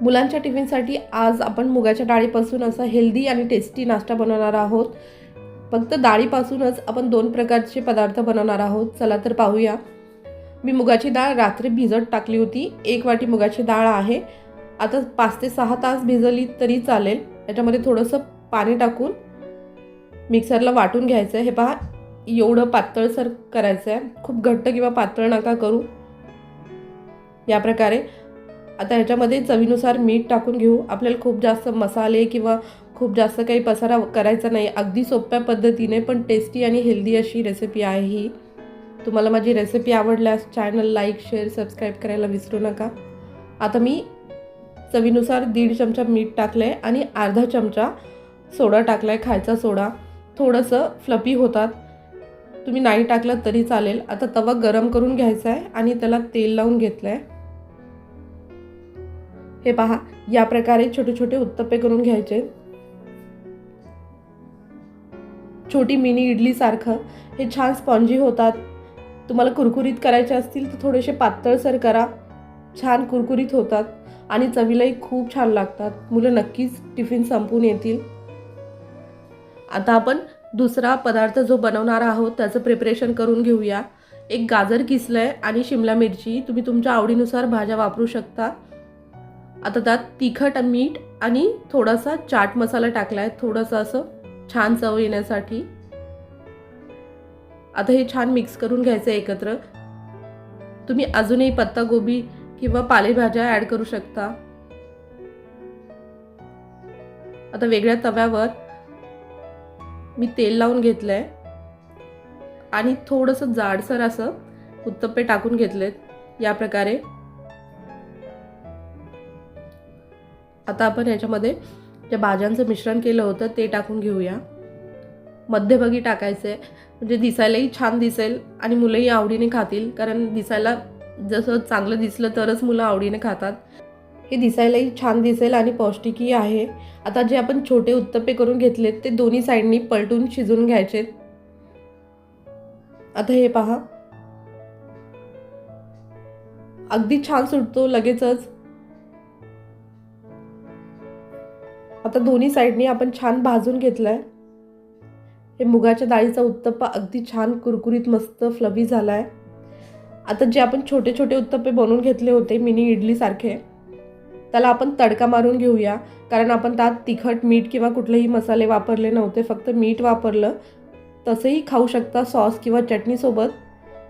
मुलांच्या टिफिनसाठी आज आपण मुगाच्या डाळीपासून असा हेल्दी आणि टेस्टी नाश्ता बनवणार आहोत. फक्त डाळीपासूनच आपण दोन प्रकारचे पदार्थ बनवणार आहोत. चला तर पाहूया. मी मुगाची डाळ रात्री भिजत टाकली होती. एक वाटी मुगाची डाळ आहे. आता पाच ते सहा तास भिजली तरी चालेल. याच्यामध्ये थोडंसं पाणी टाकून मिक्सरला वाटून घ्यायचं आहे हे पहा एवढं पातळसर करायचं आहे खूप घट्ट किंवा पातळ नका करू. या प्रकारे आता ह्याच्यामध्ये चवीनुसार मीठ टाकून घेऊ. आपल्याला खूप जास्त मसाले किंवा खूप जास्त काही पसारा करायचा नाही. अगदी सोप्या पद्धतीने पण टेस्टी आणि हेल्दी अशी रेसिपी आहे ही. तुम्हाला माझी रेसिपी आवडल्यास चॅनल लाईक शेअर सबस्क्राईब करायला विसरू नका. आता मी चवीनुसार दीड चमचा मीठ टाकलं आहे आणि अर्धा चमचा सोडा टाकला आहे खायचा सोडा. थोडंसं फ्लपी होतात. तुम्ही नाही टाकलं तरी चालेल. आता तवा गरम करून घ्यायचा आहे आणि त्याला तेल लावून घेतलं आहे हे पहा या प्रकारे छोटे छोटे उत्तप्पे करून घ्यायचे. छोटी मिनी इडलीसारखं हे छान स्पॉन्जी होतात. तुम्हाला कुरकुरीत करायचे असतील तर थोडेसे पातळसर करा. छान कुरकुरीत होतात आणि चवीलाही खूप छान लागतात. मुलं नक्कीच टिफिन संपून येतील. आता आपण दुसरा पदार्थ जो बनवणार आहोत त्याचं प्रिपरेशन करून घेऊया. एक गाजर किसलं आहे आणि शिमला मिरची. तुम्ही तुमच्या आवडीनुसार भाज्या वापरू शकता. आता त्यात तिखट मीठ आणि थोडासा चाट मसाला टाकला आहे थोडंसं असं छान चव येण्यासाठी. आता हे छान मिक्स करून घ्यायचं आहे एकत्र. तुम्ही अजूनही पत्तागोबी किंवा पालेभाज्या ॲड करू शकता. आता वेगळ्या तव्यावर मी तेल लावून घेतलं आहे आणि थोडंसं जाडसर असं उत्तप्पे टाकून घेतलेत या प्रकारे. आता आपण याच्यामध्ये ज्या भाज्यांचं मिश्रण केलं होतं ते टाकून घेऊया. मध्यभागी टाकायचं. आहे म्हणजे दिसायलाही छान दिसेल आणि मुलंही आवडीने खातील. कारण दिसायला जसं चांगलं दिसलं तरच मुलं आवडीने खातात. हे दिसायलाही छान दिसेल आणि पौष्टिकही आहे. आता जे आपण छोटे उत्तप्पे करून घेतलेत ते दोन्ही साईडनी पलटून शिजून घ्यायचे. आता हे पहा. अगदी छान सुटतो लगेचच. आता दोन्ही साईडनी आपण छान भाजून घेतलं आहे हे मुगाच्या डाळीचा उत्तप्पा अगदी छान कुरकुरीत मस्त फ्लवी झाला आहे आता जे आपण छोटे छोटे उत्तप्पे बनवून घेतले होते मिनी इडलीसारखे त्याला आपण तडका मारून घेऊया. कारण आपण त्यात तिखट मीठ किंवा कुठलेही मसाले वापरले नव्हते फक्त मीठ वापरलं. तसंही खाऊ शकता सॉस किंवा चटणीसोबत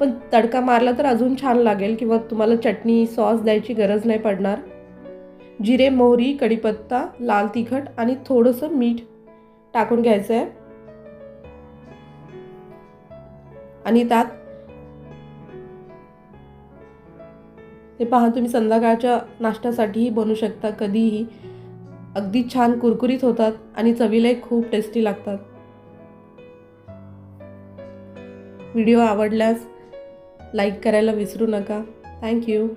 पण तडका मारला तर अजून छान लागेल किंवा तुम्हाला चटणी सॉस द्यायची गरज नाही पडणार. जिरे मोहरी कढीपत्ता लाल तिखट आणि थोडंसं मीठ टाकून घ्यायचं आहे आणि त्यात हे पहा तुम्ही संध्याकाळच्या नाश्त्यासाठीही बनवू शकता. कधीही. अगदी छान कुरकुरीत होतात आणि चवीलाही खूप टेस्टी लागतात. व्हिडिओ आवडल्यास लाईक करायला विसरू नका. थँक्यू